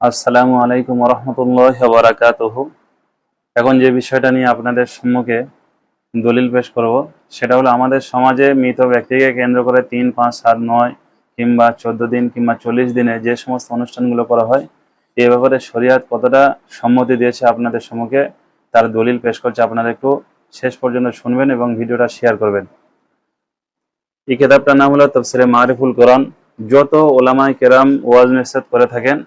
আসসালামু আলাইকুম রহমতুল্লাহ বারাকাতুহ এখন যে বিষয়টা নিয়ে আপনাদের সম্মুখে দলিল পেশ করব, সেটা হলো আমাদের সমাজে মৃত ব্যক্তিকে কেন্দ্র করে তিন, পাঁচ, সাত, নয় কিংবা চোদ্দ দিন কিংবা চল্লিশ দিনে যে সমস্ত অনুষ্ঠানগুলো করা হয়, এ ব্যাপারে শরিয়াত কতটা সম্মতি দিয়েছে আপনাদের সম্মুখে, তার দলিল পেশ করছে আপনারা একটু শেষ পর্যন্ত শুনবেন এবং ভিডিওটা শেয়ার করবেন। এই কেতাবটার নাম হলো তফসিরে মারিফুল কোরআন। যত ওলামাই কেরাম ওয়াজ নিষেধ করে থাকেন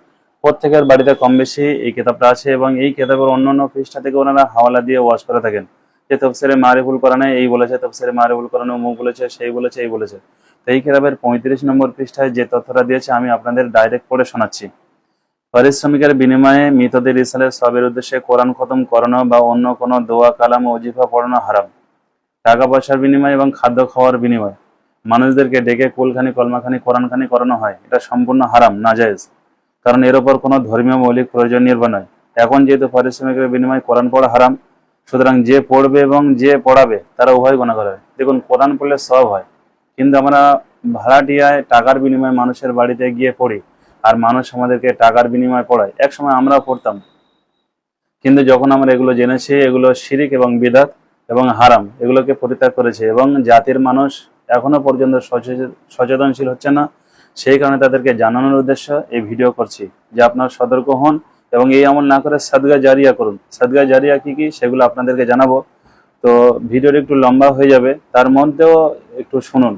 প্রত্যেকের বাড়িতে কম বেশি এই কিতাবটা আছে এবং এই কিতাবের অন্যান্য পৃষ্ঠা থেকে ওনারা হাওয়ালা দিয়ে ওয়াশ করে থাকেন। যে তফসিরে মারিফুল কোরআনে এই বলেছে, তফসিরে মারিফুল কোরআনে অমুক বলেছে, সেই বলেছে, এই বলেছে। তো এই কিতাবের পঁয়ত্রিশ নম্বর পৃষ্ঠায় যে তথ্যটা দিয়েছে, আমি আপনাদের ডাইরেক্ট পড়ে শোনাচ্ছি। পারিশ্রমিকের বিনিময়ে মৃতদের ইসালের সবের উদ্দেশ্যে কোরআন খতম করানো বা অন্য কোনো দোয়া, কালাম ও ওজিফা পড়ানো হারাম। টাকা পয়সার বিনিময়ে এবং খাদ্য খাওয়ার বিনিময়ে। মানুষদেরকে ডেকে কুলখানি, কলমাখানি, কোরআনখানি করানো হয়। এটা সম্পূর্ণ হারাম, নাজায়েজ। কারণ এর ওপর কোনো ধর্মীয় মৌলিক প্রয়োজন নির্ভর নয়। এখন যেহেতু পারিশ্রমিকের বিনিময়ে কোরআন পড়া হারাম, সুতরাং যে পড়বে এবং যে পড়াবে তারা উভয় গুণা করে। দেখুন, কোরআন পড়লে সব হয়। কিন্তু আমরা ভাড়াটিয়ায় টাকার বিনিময়ে মানুষের বাড়িতে গিয়ে পড়ি আর মানুষ আমাদেরকে টাকার বিনিময়ে পড়ায়। এক সময় আমরাও পড়তাম। কিন্তু যখন আমরা এগুলো জেনেছি, এগুলো শিরিক এবং বিদাত এবং হারাম, এগুলোকে পরিত্যাগ করেছে এবং জাতির মানুষ এখনও পর্যন্ত সচেতন- সচেতনশীল হচ্ছে না। সেই কারণে তাদেরকে জানানোর উদ্দেশ্য এই ভিডিও করছি যে আপনারা সতর্ক হন এবং এই আমল না করে সাদগা জারিয়া করুন। সাদগা জারিয়া কি কি সেগুলো আপনাদেরকে জানাব। তো ভিডিওটা একটু লম্বা হয়ে যাবে, তার মধ্যেও একটু শুনুন।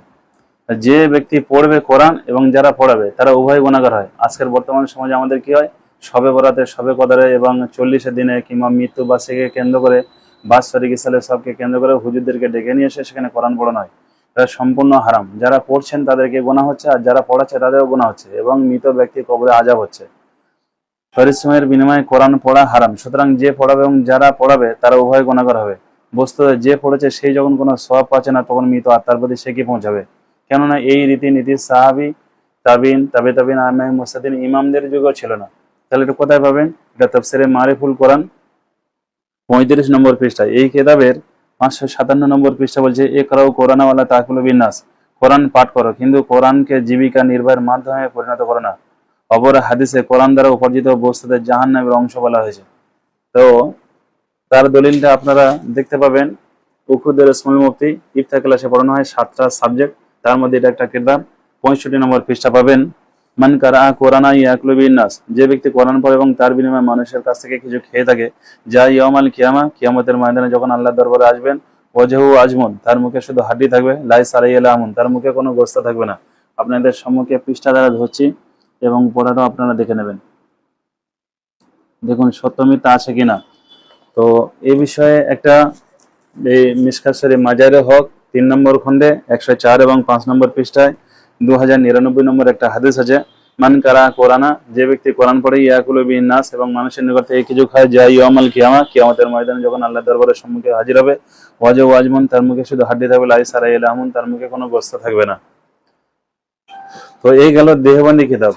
যে ব্যক্তি পড়বে কোরআন এবং যারা পড়াবে, তারা উভয় গুণাগার হয়। আজকের বর্তমান সমাজে আমাদের কি হয়? সবে বরাতে সবে কদারে এবং চল্লিশের দিনে কিংবা মৃত্যু বার্ষিককে কেন্দ্র করে বাৎসরিক ইসালে সবকে কেন্দ্র করে হুজুরদেরকে ডেকে নিয়ে এসে সেখানে কোরআন পড়ানো হয়। সম্পূর্ণ হারাম। যারা পড়ছেন তাদেরকে গোনা হচ্ছে আর যারা পড়াচ্ছে তাদেরও গোনা হচ্ছে এবং মৃত ব্যক্তি কবরে আজাব হচ্ছে। পরিশ্রমের বিনিময়ে কোরআন পড়া হারাম। সুতরাং যে পড়াবে এবং যারা পড়াবে তারা উভয় গুণাগার হবে। বস্তু যে পড়েছে সেই যখন কোনো সব পাচ্ছে না তখন মৃত আত্মার প্রতি সে কি পৌঁছাবে? কেননা এই রীতিনীতি সাহাবি, তাবিন, তাবে তাবিন আহমাই মুসাদিন ইমামদের যুগও ছিল না। তাহলে এটা কোথায় পাবেন? এটা তফসিরে মারিফুল কোরআন। পঁয়ত্রিশ নম্বর পৃষ্ঠা এই কেতাবের পাঁচশো সাতান্ন নম্বর পৃষ্ঠা বলছে, এ করাও কোরআনাওয়ালা তাকুল বিন্যাস কোরআন পাঠ করো, কিন্তু কোরআনকে জীবিকা নির্বাহের মাধ্যমে পরিণত করো না। অপর হাদিসে কোরআন দ্বারা উপার্জিত বস্তুদের জাহান নামের অংশ বলা হয়েছে। তো তার দলিলটা আপনারা দেখতে পাবেন। উখুদের রসমুল মুফতি ইফতা ক্লাসে পড়ানো হয় সাতটা সাবজেক্ট। তার মধ্যে এটা একটা কিতাব। পঁয়ষট্টি নম্বর পৃষ্ঠা পাবেন। মান কারা কোরআনা ইয়াকলুবিন নাস। যে ব্যক্তি কোরআন পড়ে এবং তার বিনিময়ে মানুষের কাছ থেকে কিছু খেয়ে থাকে, যা ইয়মাল কিয়ামা কিয়ামতের ময়দানে যখন আল্লাহ দরবারে আসবেন ওজহু আজমন, তার মুখে শুধু হাড্ডি থাকবে, লাই সারাই আমন, তার মুখে কোনো গোস্ত থাকবে না। আপনাদের সম্মুখে পৃষ্ঠা দ্বারা ধরছি এবং পড়াটাও আপনারা দেখে নেবেন। দেখুন সত্যমিতা আছে কিনা? তো এ বিষয়ে একটা, এই মিসকাসরি মাজারে হক, তিন নম্বর খণ্ডে, একশো চার এবং পাঁচ নম্বর পৃষ্ঠায় দু হাজার নিরানব্বই নম্বর একটা হাদিস আছে, মান কারা কোরআনা, যে ব্যক্তি কোরআন পড়ে, ইয়াকুল নাস এবং মানুষের নিকট থেকে কিছু খায়, যা ইয়ামাল কিয়ামা কিয়ামতের ময়দানে যখন আল্লাহ দরবারের সম্মুখে হাজির হবে ওয়াজ ওয়াজমন তার মুখে শুধু হাড্ডি থাকবে, লাই সারাই আহমন তার মুখে কোনো গোস্ত থাকবে না। তো এই গেল দেহবন্দি কিতাব।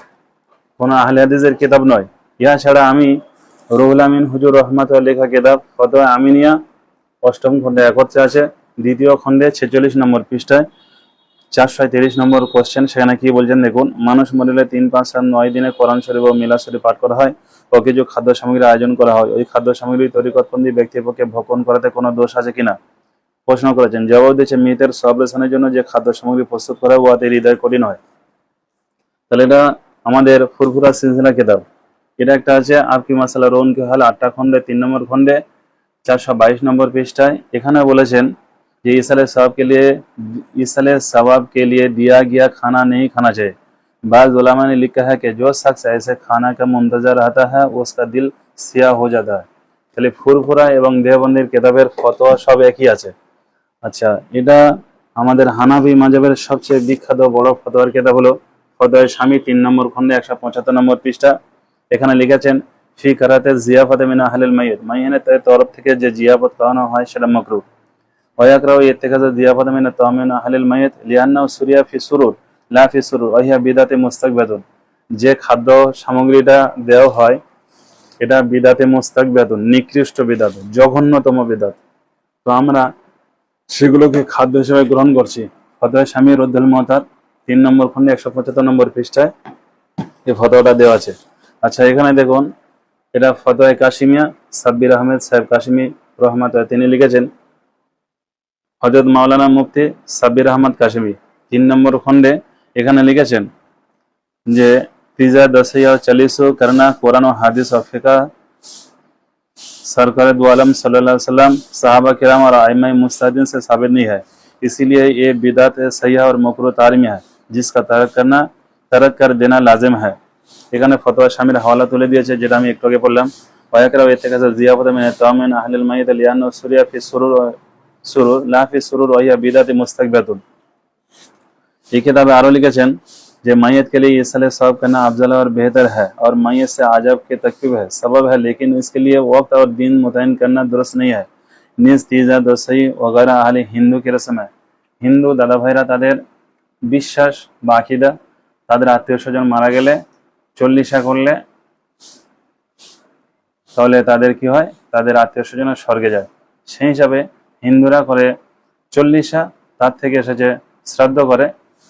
কোনো আহলে হাদিসের কিতাব নয়। ইহা ছাড়া আমি রুহুল আমিন হুজুর রহমত লেখা কিতাব, ফতোয়া আমিনিয়া, অষ্টম খণ্ডে একত্রে আছে, দ্বিতীয় খণ্ডে ছেচল্লিশ নম্বর পৃষ্ঠায়। চারশো তিরিশ নম্বর কোশ্চেন সেখানে কি বলছেন? দেখুন, মানুষ মরিলে তিন, পাঁচ সাত নয় দিনে কোরআন শরীফ ও মিলা শরীফ পাঠ করা হয় ও কিছু খাদ্য সামগ্রীর আয়োজন করা হয়। ওই খাদ্য সামগ্রী তরিকতবন্দি ব্যক্তির পক্ষে ভক্ষণ করাতে কোনো দোষ আছে কিনা? প্রশ্ন করেছেন, জবাব দিয়েছে মৃতের সবলেশনের জন্য যে খাদ্য সামগ্রী প্রস্তুত করা উহাতে হৃদয় কঠিন হয়। তাহলে এটা আমাদের ফুরফুরা সিলসিলা কিতাব। এটা একটা আছে আপকি মাসালা রোন কে হাল আটটা খণ্ডে, তিন নম্বর খণ্ডে, চারশো বাইশ নম্বর পৃষ্ঠায়। এখানে বলেছেন कि इसाले सवाब के लिए इसाले सवाब के लिए दिया गया खाना नहीं खाना चाहिए बाद उलमा ने लिखा है कि जो शख्स ऐसे खाना का मुंतजर रहता है उसका दिल सिया हो जाता है তাহলে ফুরফুরা এবং দেহবন্দির কেতাবের ফতোয়া সব একই আছে আচ্ছা এটা আমাদের হানাফি মাজাবের সবচেয়ে বিখ্যাত বড় ফতোয়ার কেতাব হলো ফতোয়ার স্বামী তিন নম্বর খণ্ডে একশো পঁচাত্তর নম্বর পৃষ্ঠা এখানে লিখেছেন ফি কারাতে জিয়াফতে মিনা হালিল মাইয়ত মাইয়ানের তরফ থেকে যে জিয়াফত খাওয়ানো হয় সেটা মকরু ওয়াকরাউ الضيافه من الطعام من اهل الميت لانه সুরিয়া في سرور লা في سرور وهي বিদাতে مستقبد যে খাদ্য সামগ্রীটা দেওয়া হয়, এটা বিদাতে মোস্তাক বেদন নিকৃষ্ট বিদাত, জঘন্যতম বিদাত। তো আমরা সেগুলোকে খাদ্য হিসেবে গ্রহণ করছি। ফতোয় স্বামী রুদ্দুল মহতার তিন নম্বর খন্ডে একশো পঁচাত্তর নম্বর পৃষ্ঠায় এই ফতোয়াটা দেওয়া আছে। আচ্ছা এখানে দেখুন, এটা ফতোয় কাশিমিয়া, সাব্বির আহমেদ সাহেব কাশিমি রহমাত তিনি লিখেছেন হজরত মাওলানা মুফতি সাব্বির আহমদ কাশিমি তিন নম্বর খণ্ডে এখানে লিখেছেন যে পিজা দসিয়া চালিসো करना कुरान और हादिस और फिका सरकार दो आलम सल्लल्लाहु अलैहि वसल्लम सहाबा किराम और आइमा मुस्तादिन से साबित नहीं है इसीलिए ये बिदात सैया और मकरू तारमी है जिसका तरक करना तरक कर देना लाजिम है এখানে ফতোয়া স্বামীর হাওয়ালা তুলে দিয়েছে যেটা আমি একটু আগে বললাম ওয়াকরাও এতে কাছে জিয়াফত মিনে তামিন আহলিল মাইয়িত লিয়ান সুরিয়া ফি সুরুর সুরুর লা ফি সুরুর ওয়া বিদাতি মুস্তাকবাতুন এই কিতাবে আরো লিখেছেন যে मैयत के लिए इसले सवाब करना अफजल और बेहतर है और मैयत से आजब के तकबीब है सबब है लेकिन इसके लिए वक्त और दिन मुतयन करना दुरुस्त नहीं है নিজ তিজা দোসাই ওগারা আহলে হিন্দু কি রসম है হিন্দু দাদা ভাইরা তাদের বিশ্বাস বা আকিদা তাদের আত্মীয় স্বজন মারা গেলে চল্লিশা করলে তাহলে তাদের কি হয় তাদের আত্মীয় স্বজন স্বর্গে যায় সেই হিসাবে হিন্দুরা করে চল্লিশা, তার থেকে এসেছে শ্রাদ্ধ করে।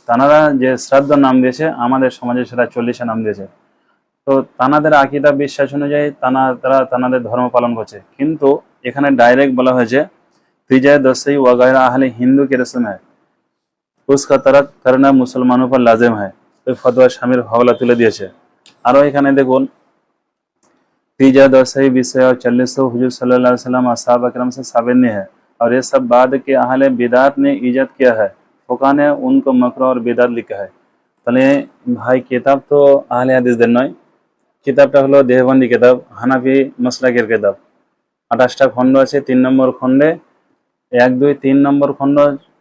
তানারা যে শ্রাদ্ধ নাম দিয়েছে, আমাদের সমাজে সেটা চল্লিশা নাম দিয়েছে। তো তানাদের আকিদা, বিশ্বাস অনুযায়ী তানা তারা তানাদের ধর্ম পালন করছে। কিন্তু এখানে ডাইরেক্ট বলা হয়েছে, ফিজায় দশাই ওয়াগেরা আহলে হিন্দু কে হয় হ্যায়। তারা কারণে মুসলমান উপর লাজেম হয় ওই ফতোয়া স্বামীর হাওলা তুলে দিয়েছে। আরও এখানে দেখুন ফিজা দশই বিষয় চল্লিশ হুজুর সাল্লাহ সাল্লাম আসাব আকরম সে সাবেন হয় और ये सब बाद के अहले बिदात ने इजत किया है ফোকা ने उनको मकरा और बिदात लिखा है তাহলে ভাই কিতাব তো আহলে হাদিসদের নয় কিতাবটা হলো দেহবন্দি কিতাব হানাফি মসলাকের কিতাব আঠাশটা খণ্ড আছে তিন নম্বর খণ্ডে এক দুই তিন নম্বর খণ্ড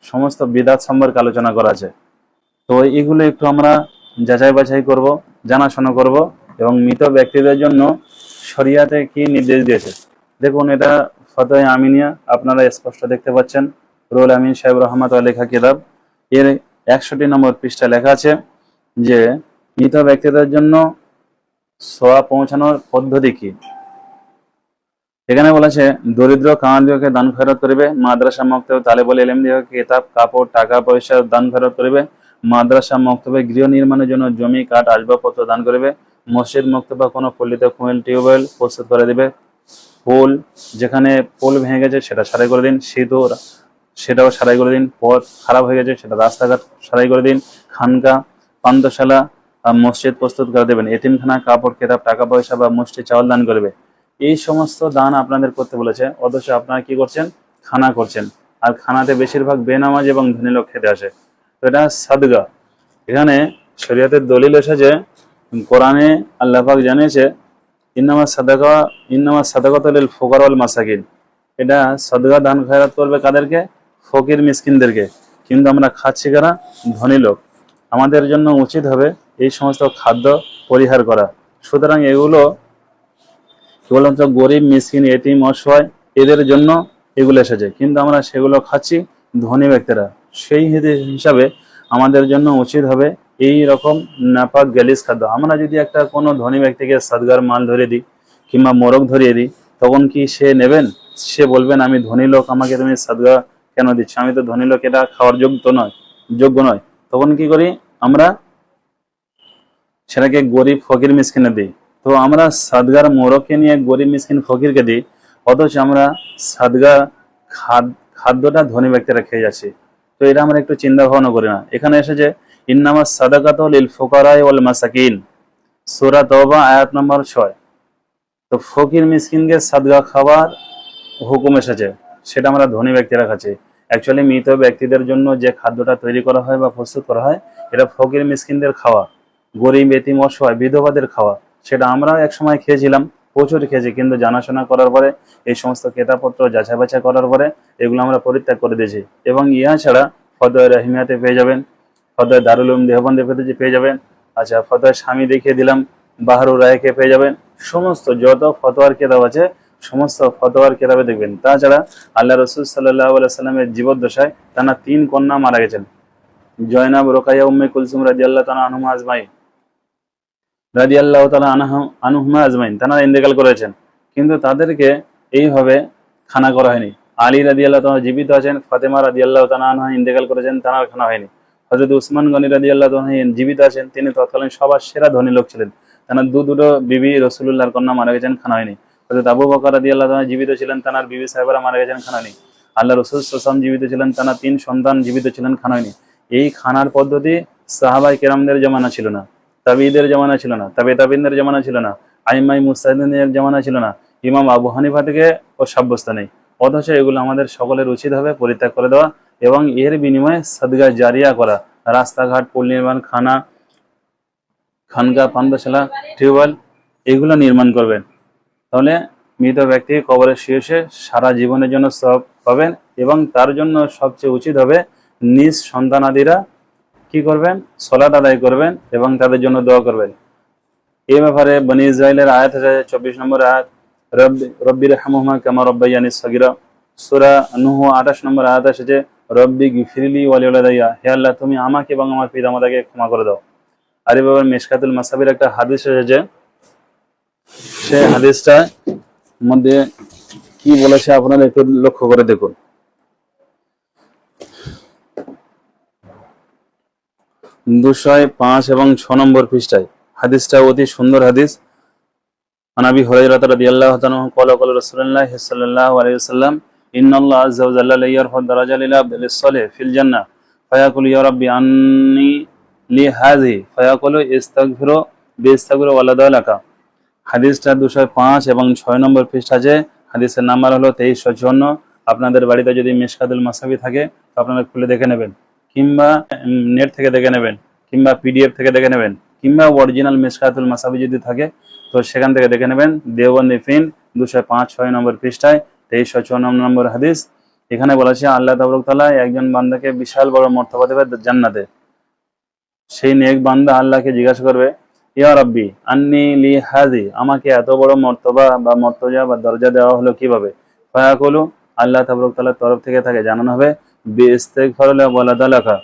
সমস্ত বিদাত সম্পর্কে আলোচনা করা আছে তো এগুলো একটু আমরা যাচাই বাছাই করব জানাশোনা করব এবং মৃত ব্যক্তিদের জন্য শরিয়াতে কি নির্দেশ দিয়েছে দেখুন এটা ফতোয় আমিনিয়া, আপনারা স্পষ্ট দেখতে পাচ্ছেন। রুল আমিন সাহেব রহমত লেখা কিতাব। এর একষট্টি নম্বর পৃষ্ঠা লেখা আছে যে, মৃত ব্যক্তিদের জন্য সোয়া পৌঁছানোর পদ্ধতি কি? এখানে বলেছে দরিদ্র কামাদিওকে দান ফেরত করিবে, মাদ্রাসা মক্তবে তালেবল এলেম দিওকে কিতাব, কাপড়, টাকা পয়সা দান ফেরত করিবে, মাদ্রাসা মক্তবে গৃহ নির্মাণের জন্য জমি, কাঠ, আসবাবপত্র দান করিবে, মসজিদ মক্তবা কোনো পল্লিত কুমিল টিউবওয়েল প্রস্তুত করে দিবে পোল, যেখানে পোল ভেঙে গেছে সেটা সারাই করে দিন সেতু সেটাও সারাই করে দিন, পথ খারাপ হয়ে গেছে সেটা রাস্তাঘাট সারাই করে দিন, খানকা পান্তশালা মসজিদ প্রস্তুত করে দেবেন, এতিমখানা, কাপড়, কেতাব, টাকা পয়সা বা মসজিদ চাউল দান করবে। এই সমস্ত দান আপনাদের করতে বলেছে, অথচ আপনারা কি করছেন? খানা করছেন। আর খানাতে বেশিরভাগ বেনামাজ এবং ধনী লোক খেতে আসে। এটা সাদগা। এখানে শরীয়তের দলিল এসেছে, কোরআনে আল্লাহ পাক জানিয়েছে ইন্নামা সাদাকা, ইন্নামা সাদাকাতুল ফুকার ওয়াল মাসাকিন। এটা সদগা দান খায়রাত করবে কাদেরকে? ফকির মিসকিনদেরকে। কিন্তু আমরা খাচ্ছি কারা? ধনী লোক। আমাদের জন্য উচিত হবে এই সমস্ত খাদ্য পরিহার করা। সুতরাং এগুলো কেবলমাত্র গরিব, মিসকিন এটিম অসহায়, এদের জন্য এগুলো এসেছে। কিন্তু আমরা সেগুলো খাচ্ছি ধনী ব্যক্তিরা। সেই হিসাবে আমাদের জন্য উচিত হবে এই রকম নাপাক গ্যালিস খাদ্য। আমরা যদি একটা কোনো ধনী ব্যক্তিকে সাদগার মাল ধরে দিই কিংবা মোরগ ধরিয়ে দিই, তখন কি সে নেবেন? সে বলবেন, আমি ধনী লোক, আমাকে তুমি সাদগা কেন দিচ্ছ? আমি তো ধনী লোক, এটা খাওয়ার যোগ্য নয় যোগ্য নয়। তখন কি করি? আমরা সেটাকে গরিব ফকির মিসকিনে দিই। তো আমরা সাদগার মোরগকে নিয়ে গরিব মিসকিন ফকিরকে দিই, অথচ আমরা সাদগা খাদ, খাদ্যটা ধনী ব্যক্তিরা খেয়ে যাচ্ছি। তো এটা আমরা একটু চিন্তা ভাবনা করি না। এখানে এসেছে ইন্নামা সাদাকাত লিল ফুকারাই ওয়াল মাসাকিন। সূরা তওবা, আয়াত নম্বর ছয়। তো ফকির মিসকিনকে সাদগা খাবার হুকুম এসেছে, সেটা আমরা ধনী ব্যক্তিরা খাচ্ছি। অ্যাকচুয়ালি মৃত ব্যক্তিদের জন্য যে খাদ্যটা তৈরি করা হয় বা প্রস্তুত করা হয়, এটা ফকির মিসকিনদের খাওয়া, গরিব, এতিম, অসহায়, বিধবাদের খাওয়া, সেটা আমরাও এক সময় খেয়েছিলাম, প্রচুর খেয়েছি, কিন্তু জানাশোনা করার পরে, এই সমস্ত কেতাপত্র যাচাই বাছাই করার পরে, এগুলো আমরা পরিত্যাগ করে দিয়েছি। এবং ইহা ছাড়া ফতোয় রহিমিয়াতে পেয়ে যাবেন ফতোয় দারুল উলুম দেহবন্দে পেতে পেয়ে যাবেন। আচ্ছা ফতোয় স্বামী দেখিয়ে দিলাম বাহারুর রায়কে পেয়ে যাবেন। সমস্ত যত ফতোয়ার কেতাব আছে, সমস্ত ফতোয়ার কেতাবে দেখবেন। তাছাড়া আল্লাহ রসুল সাল্লাহ সাল্লামের জীবদ্দশায় তারা তিন কন্যা মারা গেছেন। জয়নাব রোকাইয়া উম্মে কুলসুম রাজি আল্লাহ তালা আনুমা আজমাই রাজি আল্লাহ তালা আনুহমা আজমাইন তারা ইন্তেকাল করেছেন। কিন্তু তাদেরকে এইভাবে খানা করা হয়নি। আলী রাদি আল্লাহ জীবিত আছেন, ফাতেমা রাদি আল্লাহ তালা আনহা ইন্তেকাল করেছেন তার খানা হয়নি। হজরত উসমান গনি রাদি আল্লাহ জীবিত আছেন, তিনি তৎকালীন সবার সেরা ধনী লোক ছিলেন। তার দু দুটো বিবি রসুল্লাহর কন্যা মারা গেছেন, খানা হয়নি। হযরত আবু বকর রাদিয়াল্লাহু আল্লাহ জীবিত ছিলেন, তার বিবি সাহেবরা মারা গেছেন, খানা হয়নি। আল্লাহ রসুল সাল্লাম জীবিত ছিলেন, তার তিন সন্তান জীবিত ছিলেন, খানা হয়নি। এই খানার পদ্ধতি সাহাবাই কেরামদের জমানা ছিল না, তাবিদের জমানা ছিল না, তাবে তাবিনদের জমানা ছিল না, আইমাই মুস্তাহিদের জমানা ছিল না, ইমাম আবু হানিফা থেকে ও সাব্যস্ত নেই। অথচ এগুলো আমাদের সকলের উচিত হবে পরিত্যাগ করে দেওয়া এবং এর বিনিময়ে সদগা জারিয়া করা। রাস্তাঘাট, পুল নির্মাণ, খানা, খানকা পান্ডশালা টিউবওয়েল, এগুলো নির্মাণ করবেন। তাহলে মৃত ব্যক্তি কবরে শুয়ে সারা জীবনের জন্য সব পাবেন এবং তার জন্য সবচেয়ে উচিত হবে নিজ সন্তানাদিরা কি করবেন? সলাত আদায় করবেন এবং তাদের জন্য দোয়া করবেন। এই ব্যাপারে বনি ইসরায়েলের আয়াত আছে, চব্বিশ নম্বর আয়াত, রব্বি রব্বির হামুমা কামা রব্বাইয়ানি সগিরা। সুরা নুহ আঠাশ নম্বর আয়াত এসেছে রব্বি গিফিরলি ওয়ালিউলাদাইয়া হে আল্লাহ, তুমি আমাকে এবং আমার পিতামাতাকে ক্ষমা করে দাও। আরে বাবার মেশকাতুল মাসাবির একটা হাদিস এসেছে। সেই হাদিসটা মধ্যে কি বলেছে আপনারা একটু লক্ষ্য করে দেখুন। দুশয় পাঁচ এবং ছ নম্বর পৃষ্ঠায়। হাদিসটা অতি সুন্দর হাদিস। আনাবি হরাইরাত রাদিয়াল্লাহু তাআলা কল কল রাসূলুল্লাহ সাল্লাল্লাহু আলাইহি عليه وسلم ان الله عز وجل لا يرفع درجه للعبد للصالح في الجنه فيقول يا ربي عني لي هذه فيقول استغفر بيستغفر ولد لك হাদিসটা দুশো পাঁচ এবং ছয় নম্বর পৃষ্ঠা আছে হাদিসের নাম্বার হলো তেইশশো চুয়ান্ন আপনাদের বাড়িতে যদি মেশকাদুল মাসাবি থাকে তো আপনারা খুলে দেখে নেবেন কিংবা নেট থেকে দেখে নেবেন কিংবা পিডিএফ থেকে দেখে নেবেন কিংবা অরিজিনাল মেশকাতুল মাসাবি যদি থাকে তো সেখান থেকে দেখে নেবেন দেওবন্দি ফিন দুশো পাঁচ ছয় নম্বর পৃষ্ঠায় তেইশশো চুয়ান্ন নম্বর হাদিস। এখানে বলেছে আল্লাহ তাবরকতালা একজন বান্দাকে বিশাল বড় মর্তবা দেবে জান্নাতে। সেই নেক বান্দা আল্লাহকে জিজ্ঞাসা করবে, ইয়া রব্বি, আন্নি লি হাজি, আমাকে এত বড় মর্তবা বা মর্তজা বা দরজা দেওয়া হলো কীভাবে? ফয়াকুলু, আল্লাহ তাবরকতালার তরফ থেকে তাকে জানানো হবে বিস্তেকফারুল ওয়ালাদালাকা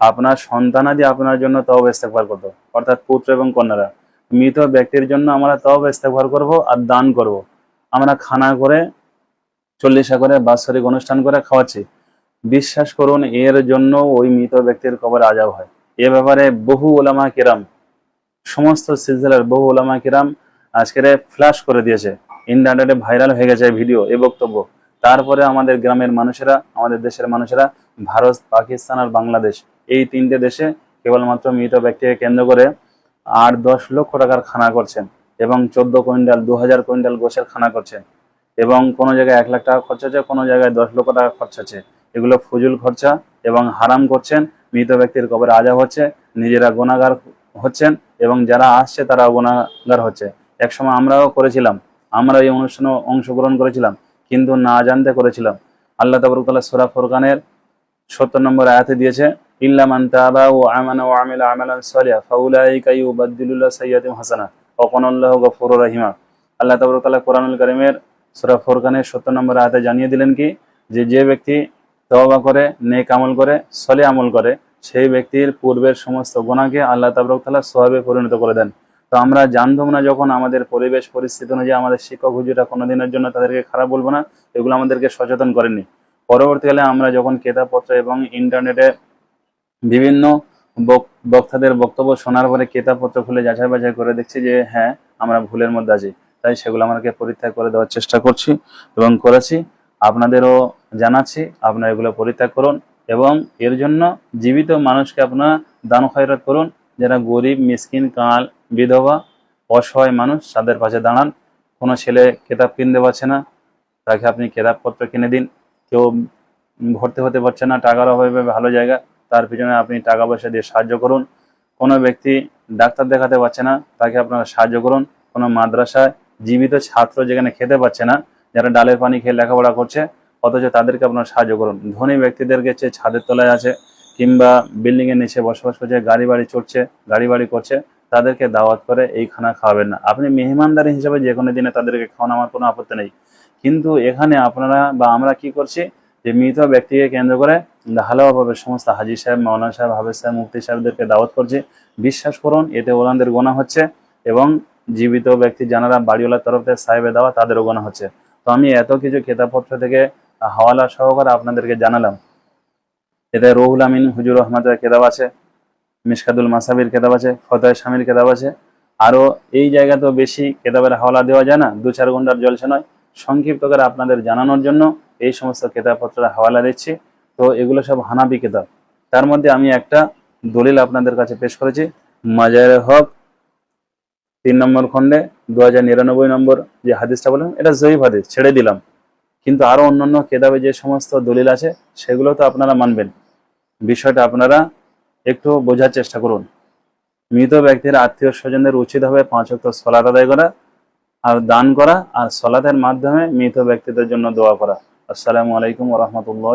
আপনার সন্তানাদি আপনার জন্য তব ইস্তেকবার করতো, অর্থাৎ পুত্র এবং কন্যারা। মৃত ব্যক্তির জন্য আমরা তব ইস্তেকবার করব আর দান করব। আমরা খানা করে চল্লিশা করে বাৎসরিক অনুষ্ঠান করে খাওয়াচ্ছি। বিশ্বাস করুন, এর জন্য ওই মৃত ব্যক্তির কবর আজাব হয়। এ ব্যাপারে বহু ওলামা কিরাম, সমস্ত সিলসিলার বহু ওলামা কিরাম আজকের ফ্ল্যাশ করে দিয়েছে। ইন্টারনেটে ভাইরাল হয়ে গেছে ভিডিও এ বক্তব্য। তারপরে আমাদের গ্রামের মানুষেরা, আমাদের দেশের মানুষেরা, ভারত, পাকিস্তান আর বাংলাদেশ এই তিনটে দেশে কেবলমাত্র মৃত ব্যক্তিকে কেন্দ্র করে আট দশ লক্ষ টাকার খানা করছেন এবং চোদ্দ কুইন্টাল, দু হাজার কুইন্টাল গোসের খানা করছেন। এবং কোনো জায়গায় এক লাখ টাকা খরচা আছে কোনো জায়গায় দশ লক্ষ টাকা খরচা আছে এগুলো ফজুল খরচা এবং হারাম করছেন। মৃত ব্যক্তির কবরে আজাব হচ্ছে, নিজেরা গোনাগার হচ্ছেন এবং যারা আসছে তারা গোনাগার হচ্ছে। একসময় আমরাও করেছিলাম, আমরা এই অনুষ্ঠানে অংশগ্রহণ করেছিলাম, কিন্তু না জানতে করেছিলাম। আল্লাহ তাবরকাল্লাহ সুরা ফুরকানের সত্তর নম্বর আয়াতে দিয়েছে, ইল্লা মান তাবা ও আল্লাহ তাবরকাল্লাহ কোরআনুল কারীমের সূরা ফোরকানের সত্তর নম্বর আয়াতে জানিয়ে দিলেন কি? যে যে ব্যক্তি তওবা করে, নেক আমল করে, সলে আমল করে, সেই ব্যক্তির পূর্বের সমস্ত গোনাকে আল্লাহ তাবরকাল্লাহ সওয়াবে পরিণত করে দেন। তো আমরা জানতাম না যখন আমাদের পরিবেশ পরিস্থিতি অনুযায়ী আমাদের শিক্ষক হুজুরা কোনোদিনের জন্য তাদেরকে খারাপ বলব না, এগুলো আমাদেরকে সচেতন করেনি পরবর্তীকালে আমরা যখন কেতাবপত্র এবং ইন্টারনেটে বিভিন্ন বক- বক্তাদের বক্তব্য শোনার পরে কেতাবপত্র খুলে যাচাই বাছাই করে দেখছি যে হ্যাঁ আমরা ভুলের মধ্যে আছি। তাই সেগুলো আমাকে পরিত্যাগ করে দেওয়ার চেষ্টা করছি এবং করেছি। আপনাদেরও জানাচ্ছি, আপনারা এগুলো পরিত্যাগ করুন এবং এর জন্য জীবিত মানুষকে আপনারা দান খয়রাত করুন। যারা গরিব, মিসকিন কাল বিধবা, অসহায় মানুষ, তাদের পাশে দাঁড়ান। কোনো ছেলে কেতাব কিনতে পারছে না, তাকে আপনি কেতাবপত্র কিনে দিন। কেউ ভর্তি হতে পারছে না, টাকার অভাবে ভালো জায়গা, তার পিছনে আপনি টাকা পয়সা দিয়ে সাহায্য করুন। কোনো ব্যক্তি ডাক্তার দেখাতে পারছে না, তাকে আপনারা সাহায্য করুন। কোনো মাদ্রাসায় জীবিত ছাত্র যেখানে খেতে পাচ্ছে না, যারা ডালের পানি খেয়ে লেখাপড়া করছে, অথচ তাদেরকে আপনারা সাহায্য করুন। ধনী ব্যক্তিদেরকে চেয়ে ছাদের তলায় আছে কিংবা বিল্ডিং এর নিচে বসবাস করছে গাড়ি বাড়ি চড়ছে গাড়ি বাড়ি করছে, তাদেরকে দাওয়াত করে এই খানা খাওয়াবেন না। আপনি মেহমানদারি হিসেবে যে কোনো দিনে তাদেরকে খাওয়ানো আমার কোনো আপত্তি নেই। কিন্তু এখানে আপনারা বা আমরা কি করছি, যে মৃত ব্যক্তিকে কেন্দ্র করে ভালোভাবে সমস্ত হাজি সাহেব, মাওলানা সাহেব, হাফেজ সাহেব, মুফতি সাহেবদেরকে দাওয়াত করছি। বিশ্বাস করুন, এতে ওনাদের গোনা হচ্ছে এবং জীবিত ব্যক্তি যারা বাড়িওয়ালার তরফ থেকে সাহেবে দেওয়া, তাদেরও গোনা হচ্ছে। তো আমি এত কিছু কেতাবপত্র থেকে হাওয়ালা সহকারে আপনাদেরকে জানালাম। এতে রহুল আমিন, হুজুর রহমতের কেতাব আছে মিসকাদুল মাসাবির কেতাব আছে ফতহ স্বামীর কেতাব আছে। আরও এই জায়গা তো বেশি কেতাবের হাওলা দেওয়া যায় না, দু চার ঘণ্টার জলসা নয়। সংক্ষিপ্ত করে আপনাদের জানানোর জন্য এই সমস্ত কেতাবপত্রের হাওয়ালা দিচ্ছি। তো এগুলো সব হানাবি কেতাব তার মধ্যে আমি একটা দলিল আপনাদের কাছে পেশ করেছি। মাজারে হক তিন নম্বর খণ্ডে দু হাজার নিরানব্বই নম্বর যে হাদিসটা বললাম, এটা জয়ীফ হাদিস, ছেড়ে দিলাম। কিন্তু আরও অন্যান্য কেতাবে যে সমস্ত দলিল আছে, সেগুলো তো আপনারা মানবেন। বিষয়টা আপনারা একটু বোঝার চেষ্টা করুন। মৃত ব্যক্তির আত্মীয় স্বজনদের উচিত হবে পাঁচ অক্ট সলাত আদায় করা, আর দান করা, আর সলাতের মাধ্যমে মৃত ব্যক্তিদের জন্য দোয়া করা। আসসালামু আলাইকুম রহমতুল্লাহ